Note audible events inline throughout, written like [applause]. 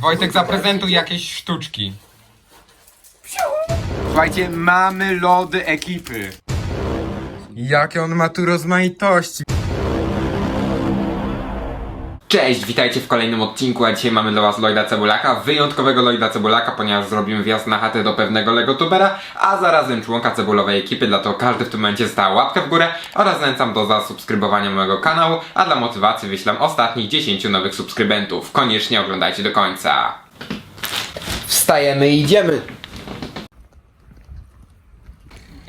Wojtek, zaprezentuj jakieś sztuczki. Słuchajcie, mamy lody ekipy. Jakie on ma tu rozmaitości. Cześć, witajcie w kolejnym odcinku, a dzisiaj mamy dla was Lloyda Cebulaka, wyjątkowego Lloyda Cebulaka, ponieważ zrobimy wjazd na chatę do pewnego legotubera, a zarazem członka cebulowej ekipy, dlatego każdy w tym momencie stał łapkę w górę oraz zachęcam do zasubskrybowania mojego kanału, a dla motywacji wyślam ostatnich 10 nowych subskrybentów. Koniecznie oglądajcie do końca. Wstajemy i idziemy.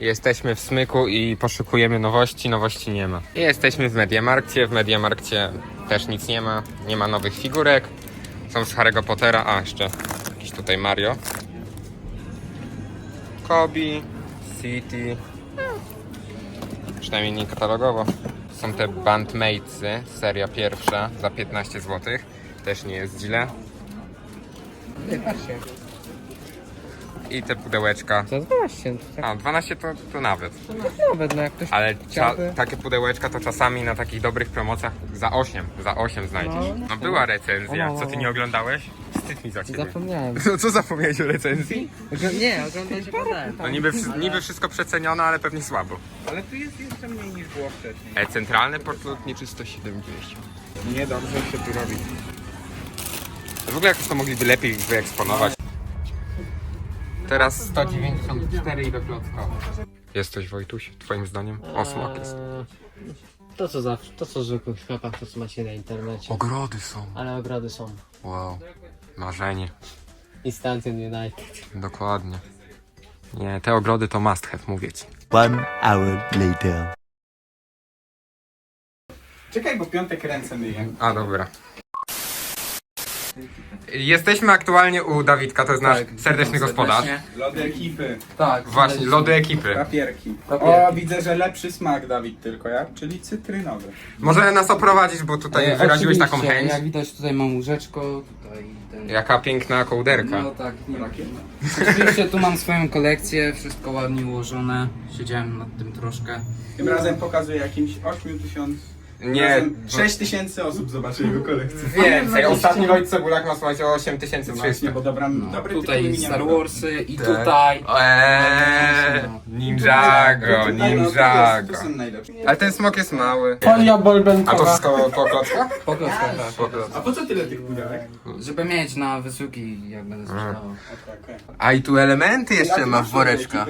Jesteśmy w Smyku i poszukujemy nowości, nowości nie ma. Jesteśmy w Mediamarkcie, w Mediamarkcie też nic nie ma, nie ma nowych figurek. Są z Harry'ego Pottera, a jeszcze jakiś tutaj Mario. Kobi, City, przynajmniej nie katalogowo. Są te Bandmatesy, seria pierwsza za 15 zł, też nie jest źle. Nie, patrzcie. I te pudełeczka. Za 12. Tak A, 12 to, to nawet. nawet, no jak ktoś Ale cza- chciałby. takie pudełeczka to czasami na takich dobrych promocjach za 8, za 8 znajdziesz. No, No była recenzja, no, no, co ty no. nie oglądałeś? Wstyd mi za ciebie. Zapomniałem. [laughs] No co zapomniałeś o recenzji? Ogl- Nie, oglądać podałem. No niby, wszy- niby wszystko przecenione, ale pewnie słabo. Ale tu jest jeszcze mniej niż było wcześniej. E, centralny port lotniczy 170. Niedobrze się tu robi. W ogóle jakoś to mogliby lepiej wyeksponować. Teraz 194 i do klocka. Jest coś Wojtuś, twoim zdaniem? O, smok jest. Eee, To co zawsze, to co w zwykłych sklepach, to co macie na internecie. Ogrody są. Ale ogrody są. Wow. Marzenie. Instantion United. Dokładnie. Nie, te ogrody to must have, mówię ci. One hour later. Czekaj, bo piątek ręce myję. A, dobra. Jesteśmy aktualnie u Dawidka, to jest nasz serdeczny gospodarz. Lody ekipy, Tak. Właśnie, lody ekipy. papierki. Papierki. O, widzę, że lepszy smak Dawid tylko ja, czyli cytrynowy. Może nas oprowadzisz, bo tutaj wyraziłeś taką Oczywiście, chęć. Jak widać tutaj mam łóżeczko, tutaj ten... Jaka piękna kołderka. No tak, nie takie. Oczywiście tu mam swoją kolekcję, wszystko ładnie ułożone. Siedziałem nad tym troszkę. Tym razem pokazuję jakimś 8 Nie, 6 tysięcy osób zobaczy jego kolekcję. więcej. Ostatni Lloyd Cebulak ma słuchajcie o Właśnie, 8300. bo dobra, No, dobry tutaj tytuł Star. Warsy i Tak. tutaj... Eee, Ninjago, Ninjago. Tu są najlepsze. Ale ten smok jest mały. Folia A to bolbenkowa. wszystko po klockach? Po prostu, tak. Po klockach. A po co tyle tych pudełek? Żeby mieć na wysyłki, jak będę okej. A i tu elementy jeszcze ma w woreczkach.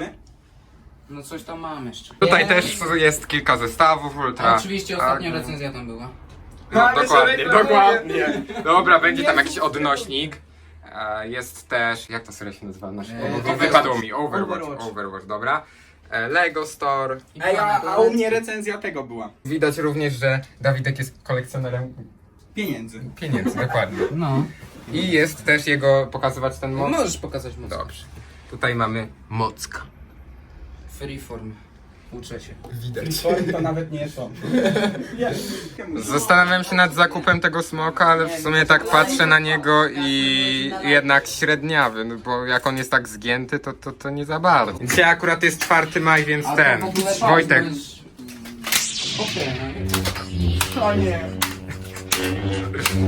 No coś tam mam jeszcze. Tutaj też jest kilka zestawów ultra. A oczywiście ostatnia Tak. recenzja tam była. No, Ale dokładnie, sobie dokładnie. Dobra, będzie tam jakiś odnośnik. E, Jest też, jak to seria się nazywa? Nasz, Eee, o, wypadło mi, Overwatch, Overwatch. Overwatch, dobra. E, Lego Store. I Ej, a, a u mnie recenzja tego była. Widać również, że Dawidek jest kolekcjonerem Pieniędzy. pieniędzy, dokładnie. [laughs] No. I jest też jego, pokazywać ten moc. Możesz pokazać mocno. Dobrze. Tutaj mamy mocka. Freeform. Uczę się. Widać. Form to nawet nie są. [laughs] Zastanawiam się nad zakupem tego smoka, ale w sumie tak patrzę na niego i jednak średniawy, no bo jak on jest tak zgięty, to, to, to nie za bardzo. Dzisiaj akurat jest 4 maj, więc A ten. w ogóle Wojtek. mm, Okej, O nie.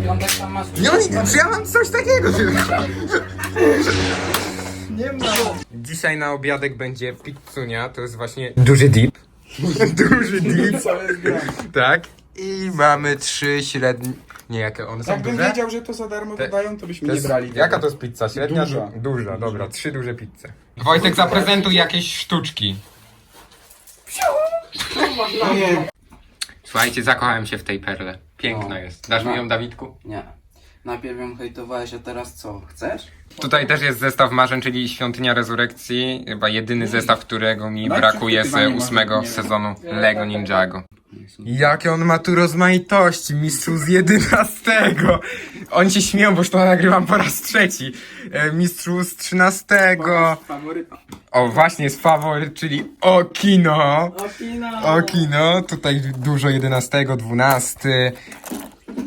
no. Tam masz... Nie, oni- czy ja mam coś takiego tylko? [laughs] Nie ma. Dzisiaj na obiadek będzie pizzunia, to jest właśnie duży dip. [laughs] duży dip, tak. I mamy trzy średnie... Nie, jakie one są Jakbym duże? wiedział, że to za darmo Te- wydają, to byśmy To nie jest, brali. tego. jaka to jest pizza? Średnia? Duża. Du- Duża, dobra, trzy duże pizze. Wojtek, zaprezentuj jakieś sztuczki. Nie. Słuchajcie, zakochałem się w tej perle. Piękna No. jest. Dasz mi ją, Dawidku? Nie. Najpierw ją hejtowałeś, a teraz co? Chcesz? Tutaj też jest zestaw marzeń, czyli Świątynia Rezurekcji. Chyba jedyny zestaw, którego mi No brakuje z ósmego marzeń, sezonu Lego Ninjago. Jakie on ma tu rozmaitości, mistrzu z jedenastego. Oni się śmieją, bo już to nagrywam po raz trzeci. E, Mistrzu z trzynastego. Faworyta. O, właśnie jest faworyt, czyli Okino. Okino, tutaj dużo 11, 12.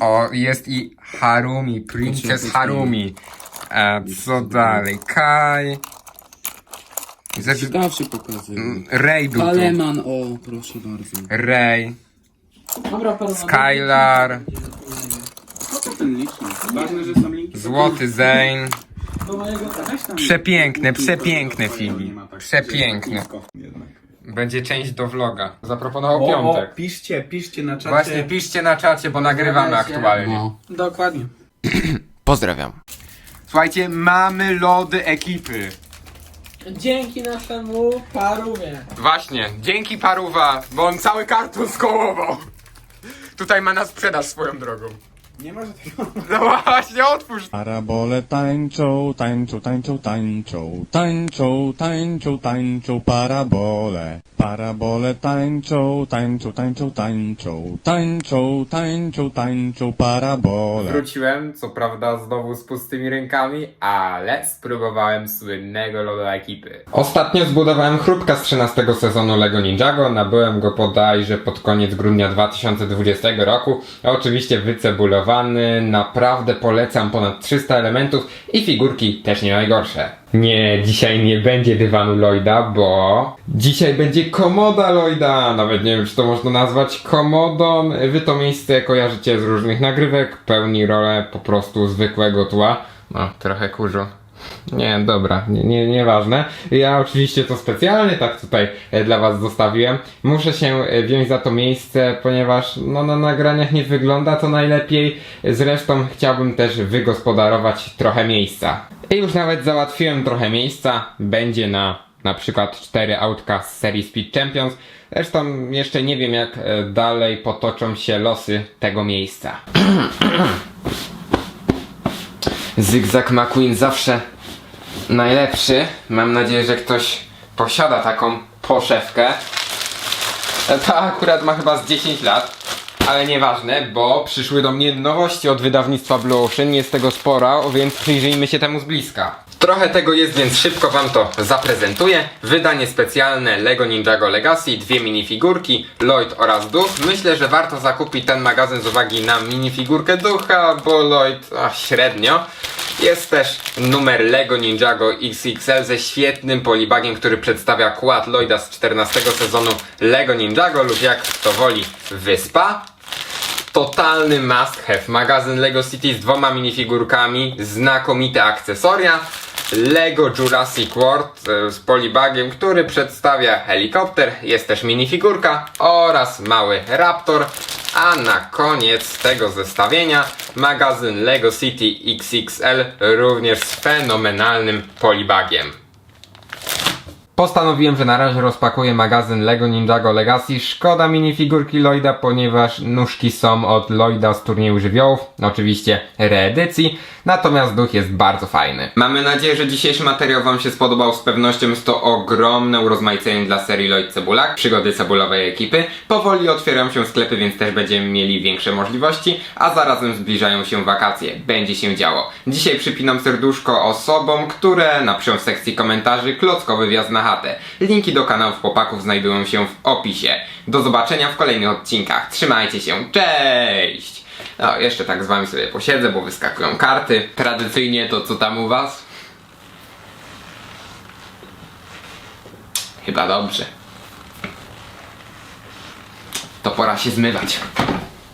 O, jest i Harumi, Princess Harumi. A co dalej? Kai. Ze- Ciekawszy pokazuję. Ray był tu. Paleman, o, proszę bardzo. Ray, Dobra. Skylar. Po co ten licznik? Ważne, że są linki Złoty Zane. Do mojego weź tam. Przepiękny, Krótko, przepiękny to film. nie ma tak, Przepiękny. krótko Jednak. Będzie część do vloga. Zaproponował O, o, piątek. piszcie, piszcie na czacie. Właśnie piszcie na czacie, bo nagrywamy aktualnie. No. Dokładnie. [clears throat] Pozdrawiam. Słuchajcie, mamy lody ekipy. Dzięki naszemu paruwie. Właśnie, dzięki Paruwa, bo on cały karton skołował. Tutaj ma na sprzedaż swoją drogą. Nie ma takiego. No właśnie, otwórz. Parabole tańczą, tańczą, tańczą, tańczą, tańczą, tańczą, tańczą, parabole. Parabole tańczą, tańczą, tańczą, tańczą, tańczą, tańczą, tańczą, parabole. Wróciłem, co prawda znowu z pustymi rękami, ale spróbowałem słynnego lodu ekipy. Ostatnio zbudowałem chrupka z 13 sezonu LEGO Ninjago, nabyłem go bodajże pod koniec grudnia 2020 roku. Oczywiście naprawdę polecam ponad 300 elementów i figurki też nie najgorsze. Nie, dzisiaj nie będzie dywanu Lloyda, bo dzisiaj będzie komoda Lloyda. Nawet nie wiem, czy to można nazwać komodą. Wy to miejsce kojarzycie z różnych nagrywek, pełni rolę po prostu zwykłego tła. No, trochę kurzu. Nie, dobra, nie, nie, nieważne. Ja oczywiście to specjalnie tak tutaj e, dla was zostawiłem. Muszę się e, wziąć za to miejsce, ponieważ no, na nagraniach nie wygląda to najlepiej. Zresztą chciałbym też wygospodarować trochę miejsca. I już nawet załatwiłem trochę miejsca. Będzie na na przykład cztery autka z serii Speed Champions. Zresztą jeszcze nie wiem jak e, dalej potoczą się losy tego miejsca. [clears throat] Zygzak McQueen zawsze najlepszy. Mam nadzieję, że ktoś posiada taką poszewkę. Ta akurat ma chyba z 10 lat. Ale nieważne, bo przyszły do mnie nowości od wydawnictwa Blue Ocean. Jest tego sporo, więc przyjrzyjmy się temu z bliska. Trochę tego jest, więc szybko wam to zaprezentuję. Wydanie specjalne LEGO Ninjago Legacy, dwie minifigurki, Lloyd oraz Duch. Myślę, że warto zakupić ten magazyn z uwagi na minifigurkę Ducha, bo Lloyd a, średnio. Jest też numer LEGO Ninjago XXL ze świetnym polibagiem, który przedstawia kład Lloyda z 14 sezonu LEGO Ninjago lub jak kto woli Wyspa. Totalny must have. Magazyn Lego City z dwoma minifigurkami, znakomite akcesoria. Lego Jurassic World e, z polibagiem, który przedstawia helikopter, jest też minifigurka oraz mały raptor. A na koniec tego zestawienia magazyn Lego City XXL również z fenomenalnym polibagiem. Postanowiłem, że na razie rozpakuję magazyn Lego Ninjago Legacy. Szkoda minifigurki Lloyda, ponieważ nóżki są od Lloyda z turnieju żywiołów, oczywiście reedycji, natomiast duch jest bardzo fajny. Mamy nadzieję, że dzisiejszy materiał Wam się spodobał. Z pewnością jest to ogromne urozmaicenie dla serii Lloyd Cebulak, przygody cebulowej ekipy. Powoli otwierają się sklepy, więc też będziemy mieli większe możliwości, a zarazem zbliżają się wakacje. Będzie się działo. Dzisiaj przypinam serduszko osobom, które napiszą w sekcji komentarzy klockowy wjazd na chatę. Linki do kanałów chłopaków znajdują się w opisie. Do zobaczenia w kolejnych odcinkach. Trzymajcie się, cześć! No, jeszcze tak z wami sobie posiedzę, bo wyskakują karty. Tradycyjnie to co tam u was? Chyba dobrze. To pora się zmywać.